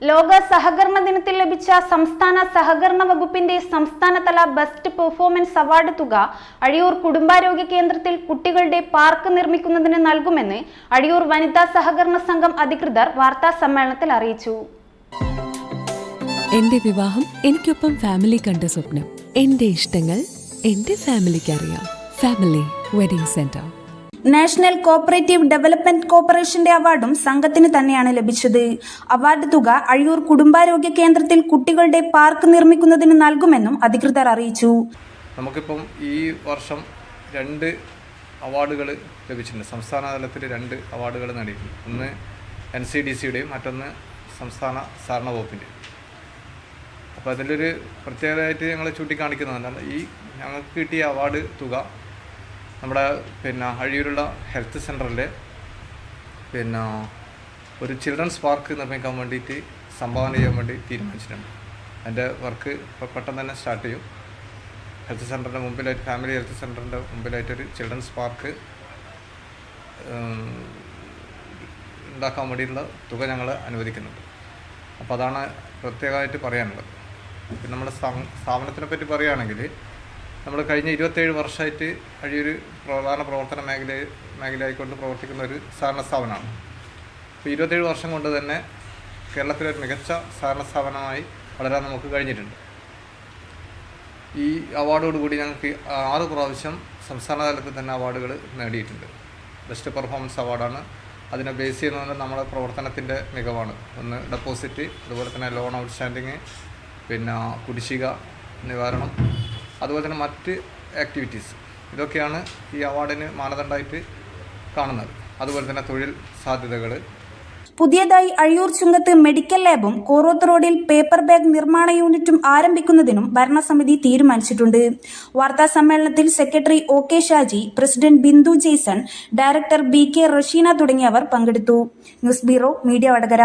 ലോക സഹകരണ ദിനത്തിൽ ലഭിച്ച സംസ്ഥാന സഹകരണ വകുപ്പിന്റെ സംസ്ഥാനതല ബെസ്റ്റ് പെർഫോമൻസ് അവാർഡ് തുക അഴിയൂർ കുടുംബാരോഗ്യ കേന്ദ്രത്തിൽ കുട്ടികളുടെ പാർക്ക് നിർമ്മിക്കുന്നതിന് നൽകുമെന്ന് അഴിയൂർ വനിതാ സഹകരണ സംഘം അധികൃതർ വാർത്താ സമ്മേളനത്തിൽ അറിയിച്ചു. എന്റെ വിവാഹം എനിക്കൊപ്പം ഫാമിലി കണ്ട സ്വപ്നം. എന്റെ ഇഷ്ടങ്ങൾ എന്റെ ഫാമിലിക്ക് അറിയാം family wedding centre. National cooperative development കോർപ്പറേഷന്റെ അവാർഡും സംഘത്തിന് തന്നെയാണ് ലഭിച്ചത്. അവാർഡ് തുക അഴിയൂർ കുടുംബാരോഗ്യ കേന്ദ്രത്തിൽ കുട്ടികളുടെ പാർക്ക് നിർമ്മിക്കുന്നതിന് നൽകുമെന്നും അധികൃതർ അറിയിച്ചു. നമുക്കിപ്പം ഈ വർഷം രണ്ട് അവാർഡുകൾ ലഭിച്ചിട്ടുണ്ട്. സംസ്ഥാന തലത്തിൽ രണ്ട് അവാർഡുകൾ നേടിയിട്ടുണ്ട്. ഒന്ന് എൻ സി ഡി സിയുടെയും മറ്റൊന്ന് സംസ്ഥാന സഹകരണ വകുപ്പിന്റെയും അപ്പോൾ അതിലൊരു പ്രത്യേകതയായിട്ട് ഞങ്ങൾ ചൂണ്ടിക്കാണിക്കുന്നതല്ല ഈ ഞങ്ങൾക്ക് കിട്ടിയ അവാർഡ് തുക നമ്മുടെ പിന്നെ അഴിയൂരുള്ള ഹെൽത്ത് സെന്ററിലെ പിന്നെ ഒരു ചിൽഡ്രൻസ് പാർക്ക് നിർമ്മിക്കാൻ വേണ്ടിയിട്ട് സംഭാവന ചെയ്യാൻ വേണ്ടി തീരുമാനിച്ചിട്ടുണ്ട്. അതിന്റെ വർക്ക് പെട്ടെന്ന് തന്നെ സ്റ്റാർട്ട് ചെയ്യും. ഹെൽത്ത് സെന്ററിന്റെ മുമ്പിലായിട്ട് ഫാമിലി ഹെൽത്ത് സെന്ററിന്റെ മുമ്പിലായിട്ടൊരു ചിൽഡ്രൻസ് പാർക്ക് ഉണ്ടാക്കാൻ വേണ്ടിയിട്ടുള്ള തുക ഞങ്ങൾ അനുവദിക്കുന്നുണ്ട്. അപ്പോൾ അതാണ് പ്രത്യേകമായിട്ട് പറയാനുള്ളത്. പിന്നെ നമ്മുടെ സ്ഥാപ- സ്ഥാപനത്തിനെ പറ്റി പറയുകയാണെങ്കിൽ നമ്മൾ കഴിഞ്ഞ ഇരുപത്തേഴ് വർഷമായിട്ട് അഴിയൊരു പ്രധാന പ്രവർത്തന മേഖല മേഖലയായിക്കൊണ്ട് പ്രവർത്തിക്കുന്ന ഒരു സഹകരണ സ്ഥാപനമാണ് അപ്പോൾ ഇരുപത്തേഴ് വർഷം കൊണ്ട് തന്നെ കേരളത്തിലെ ഒരു മികച്ച സഹകരണ സ്ഥാപനമായി വളരാൻ നമുക്ക് കഴിഞ്ഞിട്ടുണ്ട്. ഈ അവാർഡോടുകൂടി ഞങ്ങൾക്ക് ആറ് പ്രാവശ്യം സംസ്ഥാന തലത്തിൽ തന്നെ അവാർഡുകൾ നേടിയിട്ടുണ്ട്. ബെസ്റ്റ് പെർഫോമൻസ് അവാർഡാണ്. അതിനെ ബേസ് ചെയ്യുന്നത് നമ്മുടെ പ്രവർത്തനത്തിന്റെ മികവാണ്. ഒന്ന് ഡെപ്പോസിറ്റ് അതുപോലെ തന്നെ ലോൺ ഔട്ട്സ്റ്റാൻഡിങ് പിന്നെ കുടിശ്ശിക നിവാരണം അതുപോലെ തന്നെ മറ്റ് ആക്ടിവിറ്റീസ് ഇതൊക്കെയാണ് ഈ അവാർഡിന് മാനദണ്ഡമായിട്ട് കാണുന്നത്. അതുപോലെ തന്നെ തൊഴിൽ സാധ്യതകൾ പുതിയതായി അഴിയൂർ ചുങ്കത്ത് മെഡിക്കൽ ലാബും കോറോത്ത് റോഡിൽ പേപ്പർ ബാഗ് നിർമ്മാണ യൂണിറ്റും ആരംഭിക്കുന്നതിനും ഭരണസമിതി തീരുമാനിച്ചിട്ടുണ്ട്. വാർത്താ സമ്മേളനത്തിൽ secretary O K Shaji president Bindu Jaison director B K Rasheena തുടങ്ങിയവർ പങ്കെടുത്തു. News bureau media Vadakara.